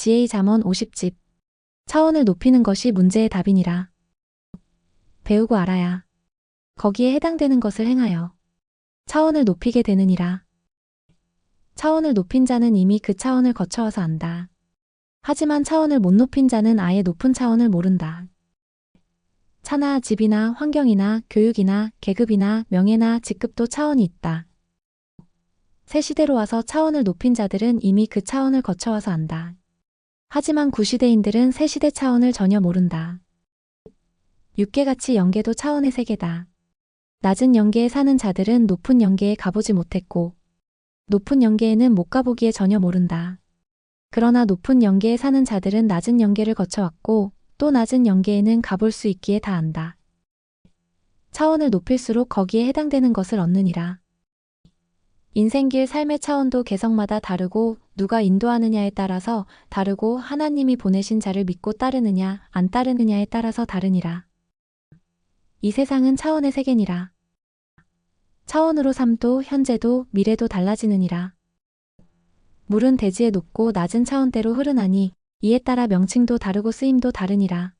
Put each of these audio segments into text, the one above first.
지혜의 잠언 50집. 차원을 높이는 것이 문제의 답이니라. 배우고 알아야 거기에 해당되는 것을 행하여 차원을 높이게 되느니라. 차원을 높인 자는 이미 그 차원을 거쳐와서 안다. 하지만 차원을 못 높인 자는 아예 높은 차원을 모른다. 차나 집이나 환경이나 교육이나 계급이나 명예나 직급도 차원이 있다. 새 시대로 와서 차원을 높인 자들은 이미 그 차원을 거쳐와서 안다. 하지만 구시대인들은 새 시대 차원을 전혀 모른다. 육계같이 영계도 차원의 세계다. 낮은 영계에 사는 자들은 높은 영계에 가보지 못했고, 높은 영계에는 못 가보기에 전혀 모른다. 그러나 높은 영계에 사는 자들은 낮은 영계를 거쳐왔고, 또 낮은 영계에는 가볼 수 있기에 다 안다. 차원을 높일수록 거기에 해당되는 것을 얻느니라. 인생길 삶의 차원도 개성마다 다르고 누가 인도하느냐에 따라서 다르고 하나님이 보내신 자를 믿고 따르느냐 안 따르느냐에 따라서 다르니라. 이 세상은 차원의 세계니라. 차원으로 삶도 현재도 미래도 달라지느니라. 물은 대지에 높고 낮은 차원대로 흐르나니 이에 따라 명칭도 다르고 쓰임도 다르니라.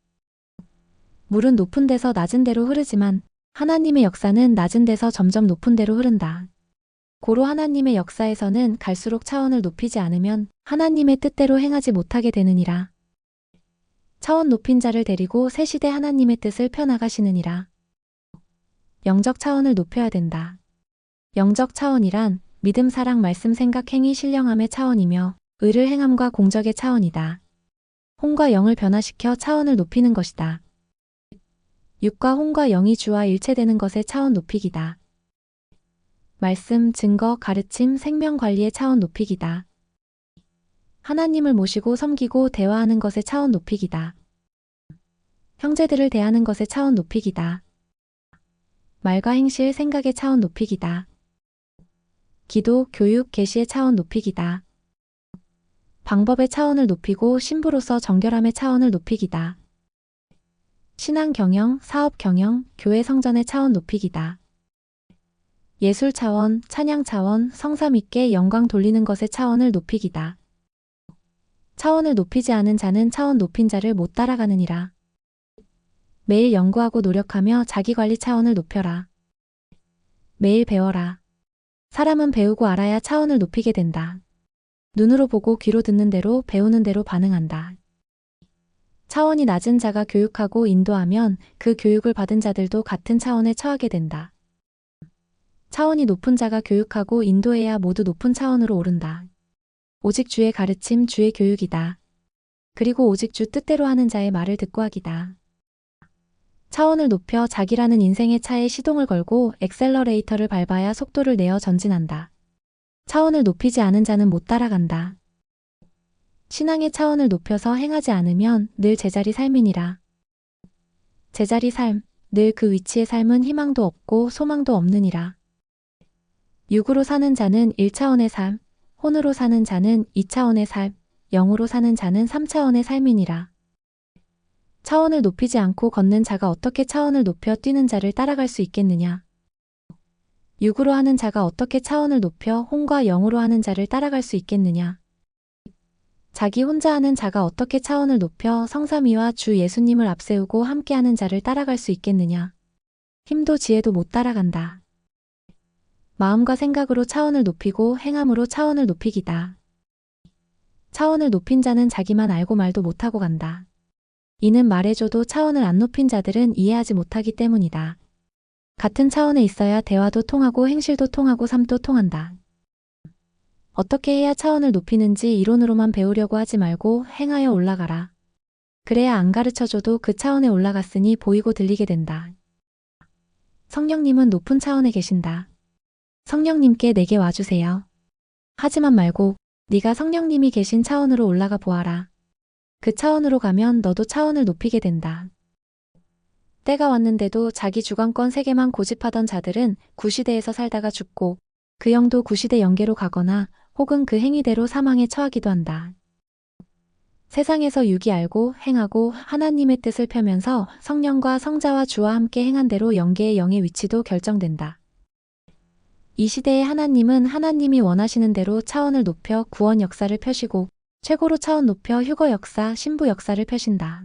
물은 높은 데서 낮은 데로 흐르지만 하나님의 역사는 낮은 데서 점점 높은 데로 흐른다. 고로 하나님의 역사에서는 갈수록 차원을 높이지 않으면 하나님의 뜻대로 행하지 못하게 되느니라. 차원 높인 자를 데리고 새 시대 하나님의 뜻을 펴나가시느니라. 영적 차원을 높여야 된다. 영적 차원이란 믿음, 사랑, 말씀, 생각, 행위, 신령함의 차원이며 의를 행함과 공적의 차원이다. 혼과 영을 변화시켜 차원을 높이는 것이다. 육과 혼과 영이 주와 일체되는 것의 차원 높이기다. 말씀, 증거, 가르침, 생명 관리의 차원 높이기다. 하나님을 모시고 섬기고 대화하는 것의 차원 높이기다. 형제들을 대하는 것의 차원 높이기다. 말과 행실, 생각의 차원 높이기다. 기도, 교육, 계시의 차원 높이기다. 방법의 차원을 높이고 신부로서 정결함의 차원을 높이기다. 신앙 경영, 사업 경영, 교회 성전의 차원 높이기다. 예술 차원, 찬양 차원, 성삼 있게 영광 돌리는 것의 차원을 높이기다. 차원을 높이지 않은 자는 차원 높인 자를 못 따라가느니라. 매일 연구하고 노력하며 자기 관리 차원을 높여라. 매일 배워라. 사람은 배우고 알아야 차원을 높이게 된다. 눈으로 보고 귀로 듣는 대로 배우는 대로 반응한다. 차원이 낮은 자가 교육하고 인도하면 그 교육을 받은 자들도 같은 차원에 처하게 된다. 차원이 높은 자가 교육하고 인도해야 모두 높은 차원으로 오른다. 오직 주의 가르침, 주의 교육이다. 그리고 오직 주 뜻대로 하는 자의 말을 듣고 하기다. 차원을 높여 자기라는 인생의 차에 시동을 걸고 엑셀러레이터를 밟아야 속도를 내어 전진한다. 차원을 높이지 않은 자는 못 따라간다. 신앙의 차원을 높여서 행하지 않으면 늘 제자리 삶이니라. 제자리 삶, 늘 그 위치의 삶은 희망도 없고 소망도 없느니라. 육으로 사는 자는 1차원의 삶, 혼으로 사는 자는 2차원의 삶, 영으로 사는 자는 3차원의 삶이니라. 차원을 높이지 않고 걷는 자가 어떻게 차원을 높여 뛰는 자를 따라갈 수 있겠느냐? 육으로 하는 자가 어떻게 차원을 높여 혼과 영으로 하는 자를 따라갈 수 있겠느냐? 자기 혼자 하는 자가 어떻게 차원을 높여 성삼위와 주 예수님을 앞세우고 함께하는 자를 따라갈 수 있겠느냐? 힘도 지혜도 못 따라간다. 마음과 생각으로 차원을 높이고 행함으로 차원을 높이기다. 차원을 높인 자는 자기만 알고 말도 못하고 간다. 이는 말해줘도 차원을 안 높인 자들은 이해하지 못하기 때문이다. 같은 차원에 있어야 대화도 통하고 행실도 통하고 삶도 통한다. 어떻게 해야 차원을 높이는지 이론으로만 배우려고 하지 말고 행하여 올라가라. 그래야 안 가르쳐줘도 그 차원에 올라갔으니 보이고 들리게 된다. 성령님은 높은 차원에 계신다. 성령님께 내게 와주세요. 하지만 말고 네가 성령님이 계신 차원으로 올라가 보아라. 그 차원으로 가면 너도 차원을 높이게 된다. 때가 왔는데도 자기 주관권 세계만 고집하던 자들은 구시대에서 살다가 죽고 그 영도 구시대 영계로 가거나 혹은 그 행위대로 사망에 처하기도 한다. 세상에서 육이 알고 행하고 하나님의 뜻을 펴면서 성령과 성자와 주와 함께 행한 대로 영계의 영의 위치도 결정된다. 이 시대의 하나님은 하나님이 원하시는 대로 차원을 높여 구원 역사를 펴시고 최고로 차원 높여 휴거 역사, 신부 역사를 펴신다.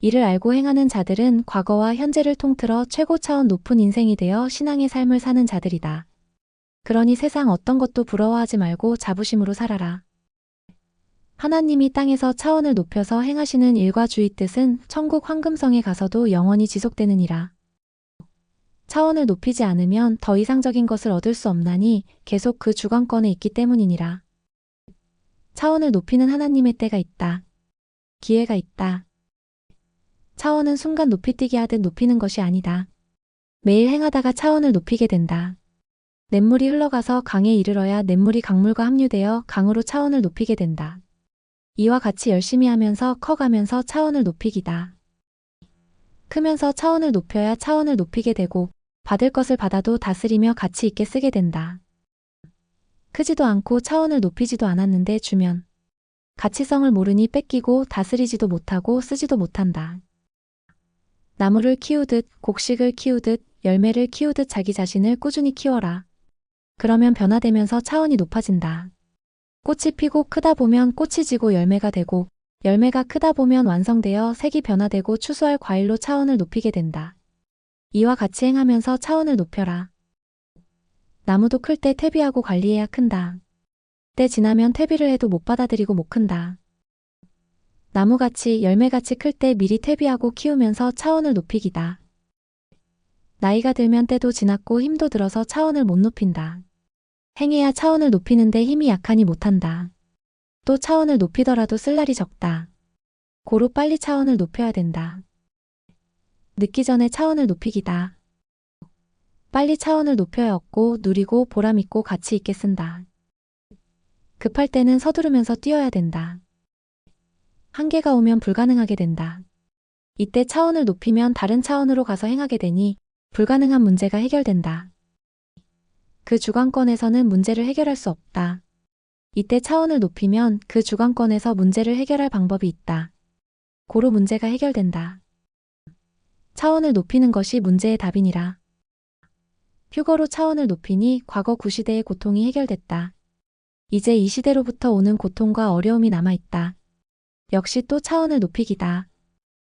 이를 알고 행하는 자들은 과거와 현재를 통틀어 최고 차원 높은 인생이 되어 신앙의 삶을 사는 자들이다. 그러니 세상 어떤 것도 부러워하지 말고 자부심으로 살아라. 하나님이 땅에서 차원을 높여서 행하시는 일과 주의 뜻은 천국 황금성에 가서도 영원히 지속되느니라. 차원을 높이지 않으면 더 이상적인 것을 얻을 수 없나니 계속 그 주관권에 있기 때문이니라. 차원을 높이는 하나님의 때가 있다. 기회가 있다. 차원은 순간 높이뛰기 하듯 높이는 것이 아니다. 매일 행하다가 차원을 높이게 된다. 냇물이 흘러가서 강에 이르러야 냇물이 강물과 합류되어 강으로 차원을 높이게 된다. 이와 같이 열심히 하면서 커가면서 차원을 높이기다. 크면서 차원을 높여야 차원을 높이게 되고 받을 것을 받아도 다스리며 가치 있게 쓰게 된다. 크지도 않고 차원을 높이지도 않았는데 주면 가치성을 모르니 뺏기고 다스리지도 못하고 쓰지도 못한다. 나무를 키우듯 곡식을 키우듯 열매를 키우듯 자기 자신을 꾸준히 키워라. 그러면 변화되면서 차원이 높아진다. 꽃이 피고 크다 보면 꽃이 지고 열매가 되고 열매가 크다 보면 완성되어 색이 변화되고 추수할 과일로 차원을 높이게 된다. 이와 같이 행하면서 차원을 높여라. 나무도 클 때 퇴비하고 관리해야 큰다. 때 지나면 퇴비를 해도 못 받아들이고 못 큰다. 나무같이 열매같이 클 때 미리 퇴비하고 키우면서 차원을 높이기다. 나이가 들면 때도 지났고 힘도 들어서 차원을 못 높인다. 행해야 차원을 높이는데 힘이 약하니 못한다. 또 차원을 높이더라도 쓸 날이 적다. 고로 빨리 차원을 높여야 된다. 늦기 전에 차원을 높이기다. 빨리 차원을 높여야 얻고 누리고 보람있고 가치 있게 쓴다. 급할 때는 서두르면서 뛰어야 된다. 한계가 오면 불가능하게 된다. 이때 차원을 높이면 다른 차원으로 가서 행하게 되니 불가능한 문제가 해결된다. 그 주관권에서는 문제를 해결할 수 없다. 이때 차원을 높이면 그 주관권에서 문제를 해결할 방법이 있다. 고로 문제가 해결된다. 차원을 높이는 것이 문제의 답이니라. 휴거로 차원을 높이니 과거 구시대의 고통이 해결됐다. 이제 이 시대로부터 오는 고통과 어려움이 남아있다. 역시 또 차원을 높이기다.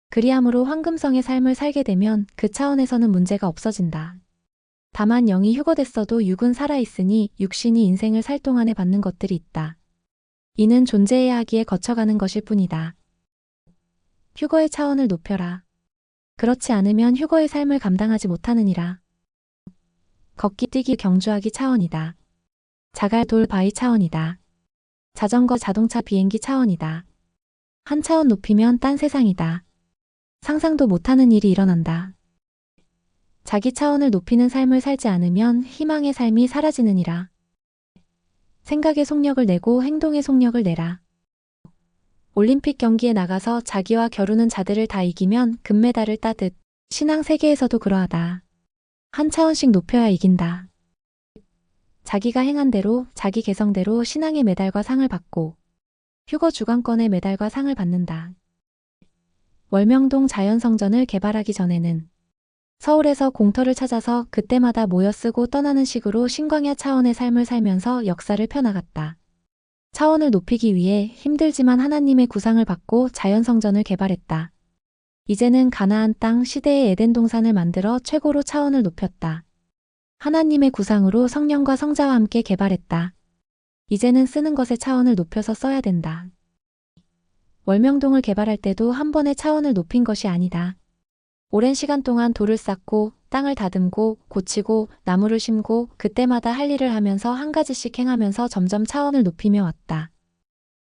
그리함으로 황금성의 삶을 살게 되면 그 차원에서는 문제가 없어진다. 다만 영이 휴거됐어도 육은 살아있으니 육신이 인생을 살 동안에 받는 것들이 있다. 이는 존재해야 하기에 거쳐가는 것일 뿐이다. 휴거의 차원을 높여라. 그렇지 않으면 휴거의 삶을 감당하지 못하느니라. 걷기 뛰기 경주하기 차원이다. 자갈 돌 바위 차원이다. 자전거 자동차 비행기 차원이다. 한 차원 높이면 딴 세상이다. 상상도 못하는 일이 일어난다. 자기 차원을 높이는 삶을 살지 않으면 희망의 삶이 사라지느니라. 생각의 속력을 내고 행동의 속력을 내라. 올림픽 경기에 나가서 자기와 겨루는 자들을 다 이기면 금메달을 따듯 신앙 세계에서도 그러하다. 한 차원씩 높여야 이긴다. 자기가 행한 대로 자기 개성대로 신앙의 메달과 상을 받고 휴거 주관권의 메달과 상을 받는다. 월명동 자연성전을 개발하기 전에는 서울에서 공터를 찾아서 그때마다 모여 쓰고 떠나는 식으로 신광야 차원의 삶을 살면서 역사를 펴나갔다. 차원을 높이기 위해 힘들지만 하나님의 구상을 받고 자연성전을 개발했다. 이제는 가나안 땅 시대의 에덴 동산을 만들어 최고로 차원을 높였다. 하나님의 구상으로 성령과 성자와 함께 개발했다. 이제는 쓰는 것의 차원을 높여서 써야 된다. 월명동을 개발할 때도 한 번에 차원을 높인 것이 아니다. 오랜 시간 동안 돌을 쌓고 땅을 다듬고 고치고 나무를 심고 그때마다 할 일을 하면서 한 가지씩 행하면서 점점 차원을 높이며 왔다.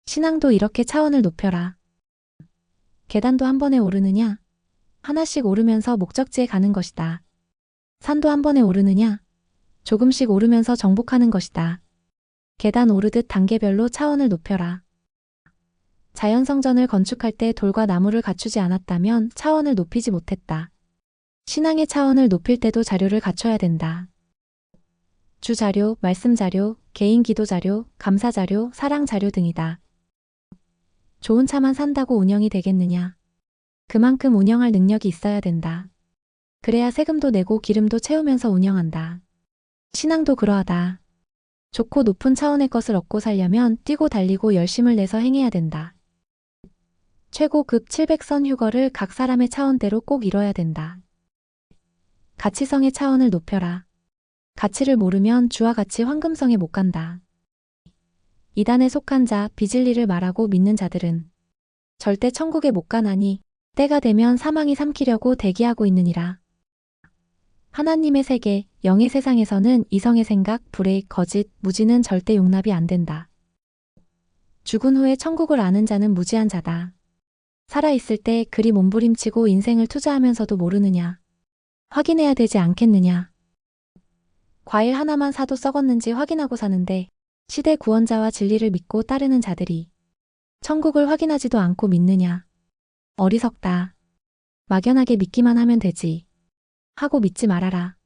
신앙도 이렇게 차원을 높여라. 계단도 한 번에 오르느냐? 하나씩 오르면서 목적지에 가는 것이다. 산도 한 번에 오르느냐? 조금씩 오르면서 정복하는 것이다. 계단 오르듯 단계별로 차원을 높여라. 자연성전을 건축할 때 돌과 나무를 갖추지 않았다면 차원을 높이지 못했다. 신앙의 차원을 높일 때도 자료를 갖춰야 된다. 주 자료, 말씀 자료, 개인 기도 자료, 감사 자료, 사랑 자료 등이다. 좋은 차만 산다고 운영이 되겠느냐? 그만큼 운영할 능력이 있어야 된다. 그래야 세금도 내고 기름도 채우면서 운영한다. 신앙도 그러하다. 좋고 높은 차원의 것을 얻고 살려면 뛰고 달리고 열심을 내서 행해야 된다. 최고급 700선 휴거를 각 사람의 차원대로 꼭 이뤄야 된다. 가치성의 차원을 높여라. 가치를 모르면 주와 같이 황금성에 못 간다. 이단에 속한 자, 비질리를 말하고 믿는 자들은 절대 천국에 못 가나니 때가 되면 사망이 삼키려고 대기하고 있느니라. 하나님의 세계, 영의 세상에서는 이성의 생각, 불의, 거짓, 무지는 절대 용납이 안 된다. 죽은 후에 천국을 아는 자는 무지한 자다. 살아있을 때 그리 몸부림치고 인생을 투자하면서도 모르느냐. 확인해야 되지 않겠느냐. 과일 하나만 사도 썩었는지 확인하고 사는데 시대 구원자와 진리를 믿고 따르는 자들이 천국을 확인하지도 않고 믿느냐. 어리석다. 막연하게 믿기만 하면 되지. 하고 믿지 말아라.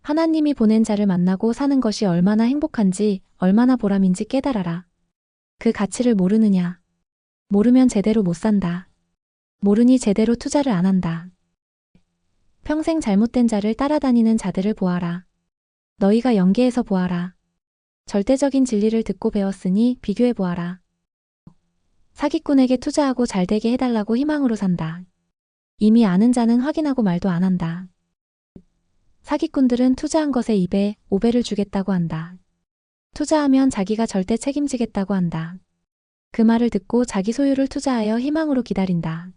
하나님이 보낸 자를 만나고 사는 것이 얼마나 행복한지, 얼마나 보람인지 깨달아라. 그 가치를 모르느냐. 모르면 제대로 못 산다. 모르니 제대로 투자를 안 한다. 평생 잘못된 자를 따라다니는 자들을 보아라. 너희가 연계해서 보아라. 절대적인 진리를 듣고 배웠으니 비교해 보아라. 사기꾼에게 투자하고 잘되게 해달라고 희망으로 산다. 이미 아는 자는 확인하고 말도 안 한다. 사기꾼들은 투자한 것에 2배, 5배를 주겠다고 한다. 투자하면 자기가 절대 책임지겠다고 한다. 그 말을 듣고 자기 소유를 투자하여 희망으로 기다린다.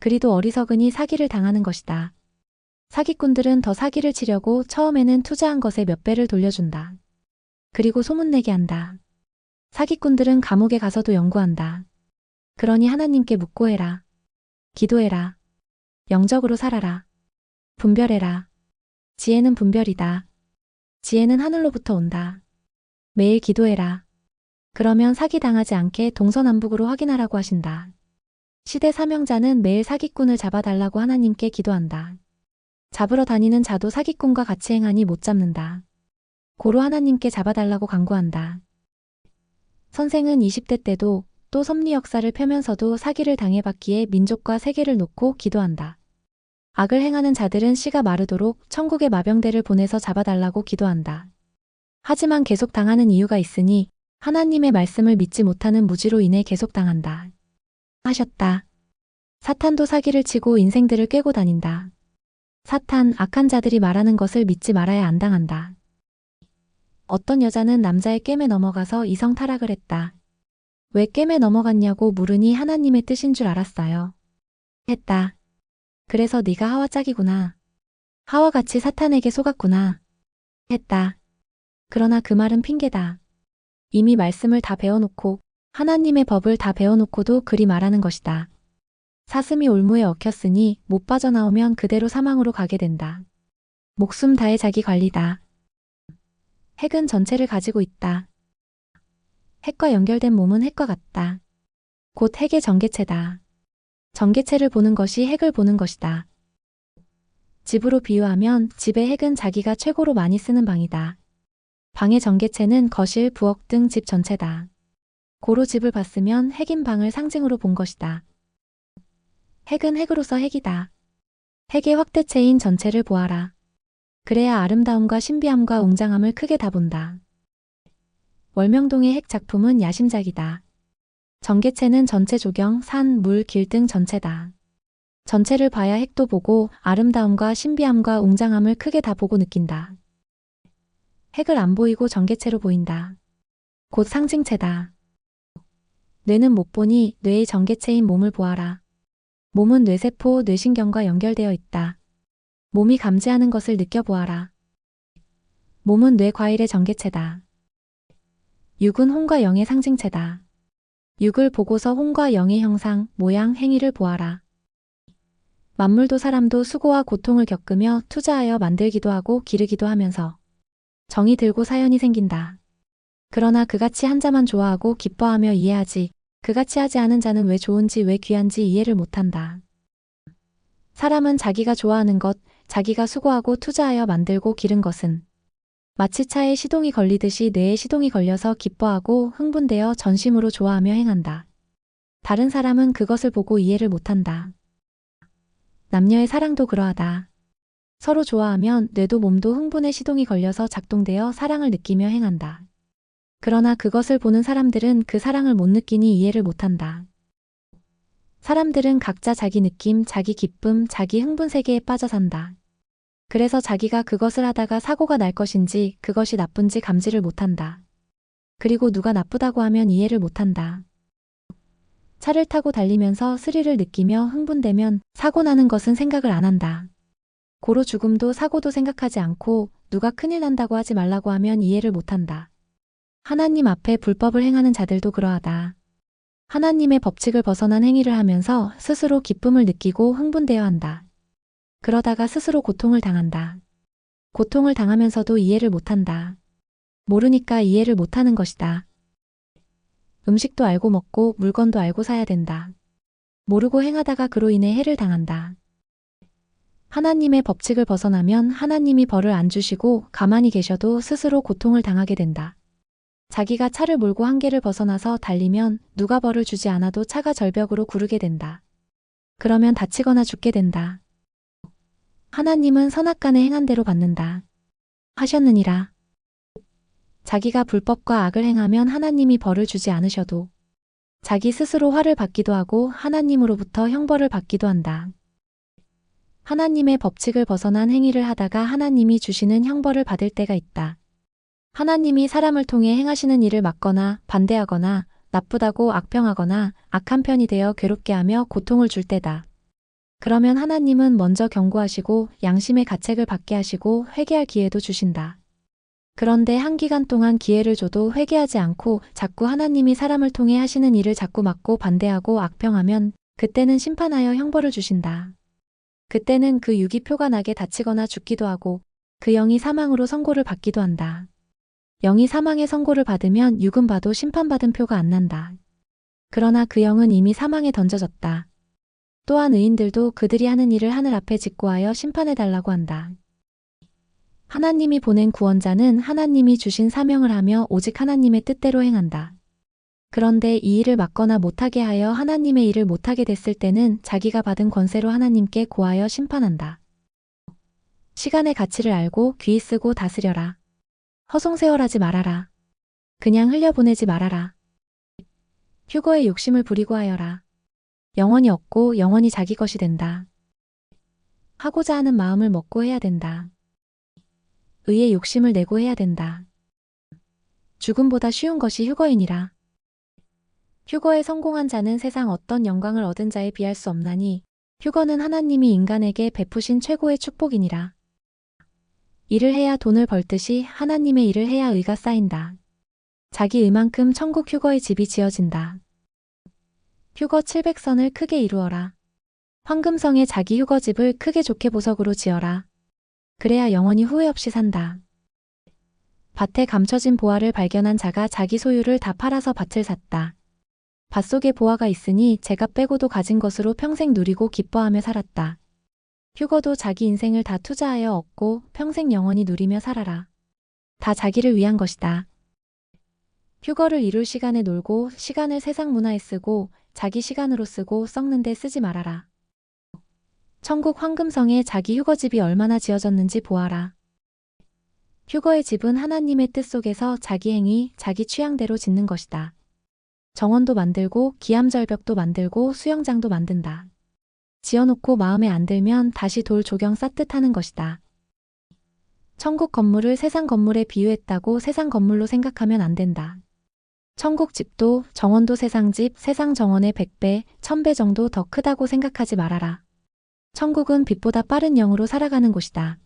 그리도 어리석으니 사기를 당하는 것이다. 사기꾼들은 더 사기를 치려고 처음에는 투자한 것에 몇 배를 돌려준다. 그리고 소문내게 한다. 사기꾼들은 감옥에 가서도 연구한다. 그러니 하나님께 묻고 해라. 기도해라. 영적으로 살아라. 분별해라. 지혜는 분별이다. 지혜는 하늘로부터 온다. 매일 기도해라. 그러면 사기당하지 않게 동서남북으로 확인하라고 하신다. 시대 사명자는 매일 사기꾼을 잡아달라고 하나님께 기도한다. 잡으러 다니는 자도 사기꾼과 같이 행하니 못 잡는다. 고로 하나님께 잡아달라고 간구한다. 선생은 20대 때도 또 섭리 역사를 펴면서도 사기를 당해봤기에 민족과 세계를 놓고 기도한다. 악을 행하는 자들은 씨가 마르도록 천국의 마병대를 보내서 잡아달라고 기도한다. 하지만 계속 당하는 이유가 있으니 하나님의 말씀을 믿지 못하는 무지로 인해 계속 당한다. 하셨다. 사탄도 사기를 치고 인생들을 꿰고 다닌다. 사탄, 악한 자들이 말하는 것을 믿지 말아야 안 당한다. 어떤 여자는 남자의 꿰매 넘어가서 이성 타락을 했다. 왜 꿰매 넘어갔냐고 물으니 하나님의 뜻인 줄 알았어요. 했다. 그래서 네가 하와 짝이구나. 하와 같이 사탄에게 속았구나. 했다. 그러나 그 말은 핑계다. 이미 말씀을 다 배워놓고 하나님의 법을 다 배워놓고도 그리 말하는 것이다. 사슴이 올무에 얽혔으니 못 빠져나오면 그대로 사망으로 가게 된다. 목숨 다해 자기 관리다. 핵은 전체를 가지고 있다. 핵과 연결된 몸은 핵과 같다. 곧 핵의 전개체다. 전개체를 보는 것이 핵을 보는 것이다. 집으로 비유하면 집의 핵은 자기가 최고로 많이 쓰는 방이다. 방의 전개체는 거실, 부엌 등 집 전체다. 고로 집을 봤으면 핵인 방을 상징으로 본 것이다. 핵은 핵으로서 핵이다. 핵의 확대체인 전체를 보아라. 그래야 아름다움과 신비함과 웅장함을 크게 다 본다. 월명동의 핵 작품은 야심작이다. 전개체는 전체 조경, 산, 물, 길 등 전체다. 전체를 봐야 핵도 보고 아름다움과 신비함과 웅장함을 크게 다 보고 느낀다. 핵을 안 보이고 전개체로 보인다. 곧 상징체다. 뇌는 못 보니 뇌의 전개체인 몸을 보아라. 몸은 뇌세포, 뇌신경과 연결되어 있다. 몸이 감지하는 것을 느껴보아라. 몸은 뇌 과일의 전개체다. 육은 홍과 영의 상징체다. 육을 보고서 홍과 영의 형상, 모양, 행위를 보아라. 만물도 사람도 수고와 고통을 겪으며 투자하여 만들기도 하고 기르기도 하면서 정이 들고 사연이 생긴다. 그러나 그같이 한 자만 좋아하고 기뻐하며 이해하지 그같이 하지 않은 자는 왜 좋은지 왜 귀한지 이해를 못한다. 사람은 자기가 좋아하는 것, 자기가 수고하고 투자하여 만들고 기른 것은 마치 차에 시동이 걸리듯이 뇌에 시동이 걸려서 기뻐하고 흥분되어 전심으로 좋아하며 행한다. 다른 사람은 그것을 보고 이해를 못한다. 남녀의 사랑도 그러하다. 서로 좋아하면 뇌도 몸도 흥분의 시동이 걸려서 작동되어 사랑을 느끼며 행한다. 그러나 그것을 보는 사람들은 그 사랑을 못 느끼니 이해를 못한다. 사람들은 각자 자기 느낌, 자기 기쁨, 자기 흥분 세계에 빠져 산다. 그래서 자기가 그것을 하다가 사고가 날 것인지 그것이 나쁜지 감지를 못한다. 그리고 누가 나쁘다고 하면 이해를 못한다. 차를 타고 달리면서 스릴을 느끼며 흥분되면 사고 나는 것은 생각을 안 한다. 고로 죽음도 사고도 생각하지 않고 누가 큰일 난다고 하지 말라고 하면 이해를 못한다. 하나님 앞에 불법을 행하는 자들도 그러하다. 하나님의 법칙을 벗어난 행위를 하면서 스스로 기쁨을 느끼고 흥분되어 한다. 그러다가 스스로 고통을 당한다. 고통을 당하면서도 이해를 못한다. 모르니까 이해를 못하는 것이다. 음식도 알고 먹고 물건도 알고 사야 된다. 모르고 행하다가 그로 인해 해를 당한다. 하나님의 법칙을 벗어나면 하나님이 벌을 안 주시고 가만히 계셔도 스스로 고통을 당하게 된다. 자기가 차를 몰고 한계를 벗어나서 달리면 누가 벌을 주지 않아도 차가 절벽으로 구르게 된다. 그러면 다치거나 죽게 된다. 하나님은 선악간에 행한 대로 받는다. 하셨느니라. 자기가 불법과 악을 행하면 하나님이 벌을 주지 않으셔도 자기 스스로 화를 받기도 하고 하나님으로부터 형벌을 받기도 한다. 하나님의 법칙을 벗어난 행위를 하다가 하나님이 주시는 형벌을 받을 때가 있다. 하나님이 사람을 통해 행하시는 일을 막거나 반대하거나 나쁘다고 악평하거나 악한 편이 되어 괴롭게 하며 고통을 줄 때다. 그러면 하나님은 먼저 경고하시고 양심의 가책을 받게 하시고 회개할 기회도 주신다. 그런데 한 기간 동안 기회를 줘도 회개하지 않고 자꾸 하나님이 사람을 통해 하시는 일을 자꾸 막고 반대하고 악평하면 그때는 심판하여 형벌을 주신다. 그때는 그 육이 표가 나게 다치거나 죽기도 하고 그 영이 사망으로 선고를 받기도 한다. 영이 사망의 선고를 받으면 육은 봐도 심판받은 표가 안 난다. 그러나 그 영은 이미 사망에 던져졌다. 또한 의인들도 그들이 하는 일을 하늘 앞에 직고하여 심판해 달라고 한다. 하나님이 보낸 구원자는 하나님이 주신 사명을 하며 오직 하나님의 뜻대로 행한다. 그런데 이 일을 막거나 못하게 하여 하나님의 일을 못하게 됐을 때는 자기가 받은 권세로 하나님께 고하여 심판한다. 시간의 가치를 알고 귀히 쓰고 다스려라. 허송세월하지 말아라. 그냥 흘려보내지 말아라. 휴거에 욕심을 부리고 하여라. 영원히 얻고 영원히 자기 것이 된다. 하고자 하는 마음을 먹고 해야 된다. 의의 욕심을 내고 해야 된다. 죽음보다 쉬운 것이 휴거이니라. 휴거에 성공한 자는 세상 어떤 영광을 얻은 자에 비할 수 없나니 휴거는 하나님이 인간에게 베푸신 최고의 축복이니라. 일을 해야 돈을 벌듯이 하나님의 일을 해야 의가 쌓인다. 자기 의만큼 천국 휴거의 집이 지어진다. 휴거 700선을 크게 이루어라. 황금성에 자기 휴거집을 크게 좋게 보석으로 지어라. 그래야 영원히 후회 없이 산다. 밭에 감춰진 보화를 발견한 자가 자기 소유를 다 팔아서 밭을 샀다. 밭 속에 보화가 있으니 제가 빼고도 가진 것으로 평생 누리고 기뻐하며 살았다. 휴거도 자기 인생을 다 투자하여 얻고 평생 영원히 누리며 살아라. 다 자기를 위한 것이다. 휴거를 이룰 시간에 놀고 시간을 세상 문화에 쓰고 자기 시간으로 쓰고 썩는데 쓰지 말아라. 천국 황금성에 자기 휴거집이 얼마나 지어졌는지 보아라. 휴거의 집은 하나님의 뜻 속에서 자기 행위, 자기 취향대로 짓는 것이다. 정원도 만들고 기암절벽도 만들고 수영장도 만든다. 지어놓고 마음에 안 들면 다시 돌 조경 쌓듯 하는 것이다. 천국 건물을 세상 건물에 비유했다고 세상 건물로 생각하면 안 된다. 천국 집도 정원도 세상 집, 세상 정원의 100배, 1000배 정도 더 크다고 생각하지 말아라. 천국은 빛보다 빠른 영으로 살아가는 곳이다.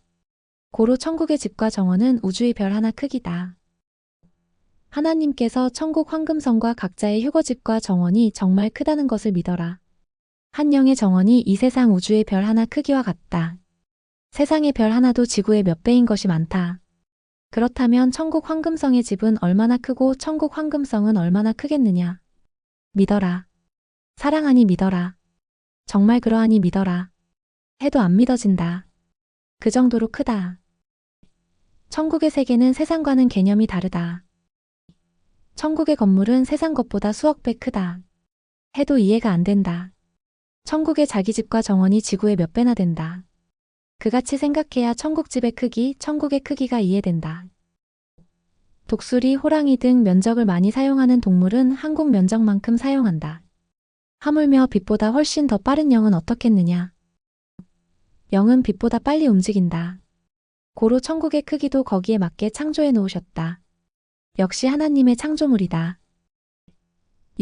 고로 천국의 집과 정원은 우주의 별 하나 크기다. 하나님께서 천국 황금성과 각자의 휴거집과 정원이 정말 크다는 것을 믿어라. 한 영의 정원이 이 세상 우주의 별 하나 크기와 같다. 세상의 별 하나도 지구의 몇 배인 것이 많다. 그렇다면 천국 황금성의 집은 얼마나 크고 천국 황금성은 얼마나 크겠느냐. 믿어라. 사랑하니 믿어라. 정말 그러하니 믿어라. 해도 안 믿어진다. 그 정도로 크다. 천국의 세계는 세상과는 개념이 다르다. 천국의 건물은 세상 것보다 수억 배 크다. 해도 이해가 안 된다. 천국의 자기 집과 정원이 지구의 몇 배나 된다. 그같이 생각해야 천국집의 크기, 천국의 크기가 이해된다. 독수리, 호랑이 등 면적을 많이 사용하는 동물은 한국 면적만큼 사용한다. 하물며 빛보다 훨씬 더 빠른 영은 어떻겠느냐? 영은 빛보다 빨리 움직인다. 고로 천국의 크기도 거기에 맞게 창조해 놓으셨다. 역시 하나님의 창조물이다.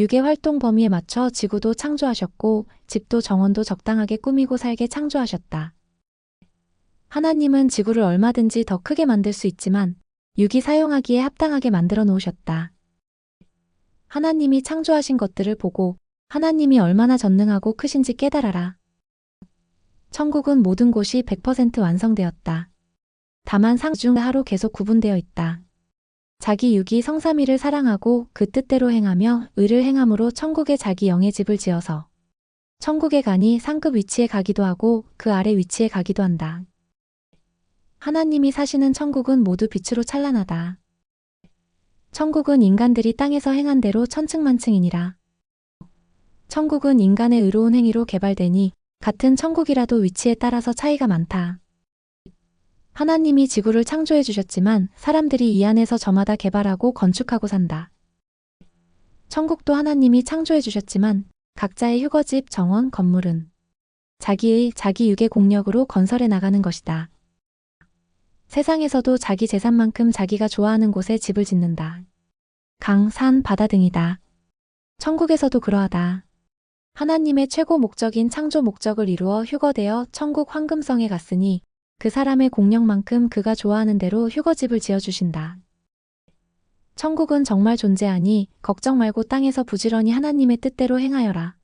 육의 활동 범위에 맞춰 지구도 창조하셨고 집도 정원도 적당하게 꾸미고 살게 창조하셨다. 하나님은 지구를 얼마든지 더 크게 만들 수 있지만 육이 사용하기에 합당하게 만들어 놓으셨다. 하나님이 창조하신 것들을 보고 하나님이 얼마나 전능하고 크신지 깨달아라. 천국은 모든 곳이 100% 완성되었다. 다만 상중 하로 계속 구분되어 있다. 자기 육이 성삼위를 사랑하고 그 뜻대로 행하며 의를 행함으로 천국에 자기 영의 집을 지어서 천국에 가니 상급 위치에 가기도 하고 그 아래 위치에 가기도 한다. 하나님이 사시는 천국은 모두 빛으로 찬란하다. 천국은 인간들이 땅에서 행한 대로 천층만층이니라. 천국은 인간의 의로운 행위로 개발되니 같은 천국이라도 위치에 따라서 차이가 많다. 하나님이 지구를 창조해 주셨지만 사람들이 이 안에서 저마다 개발하고 건축하고 산다. 천국도 하나님이 창조해 주셨지만 각자의 휴거집, 정원, 건물은 자기의 자기 육의 공력으로 건설해 나가는 것이다. 세상에서도 자기 재산만큼 자기가 좋아하는 곳에 집을 짓는다. 강, 산, 바다 등이다. 천국에서도 그러하다. 하나님의 최고 목적인 창조 목적을 이루어 휴거되어 천국 황금성에 갔으니 그 사람의 공력만큼 그가 좋아하는 대로 휴거집을 지어주신다. 천국은 정말 존재하니 걱정 말고 땅에서 부지런히 하나님의 뜻대로 행하여라.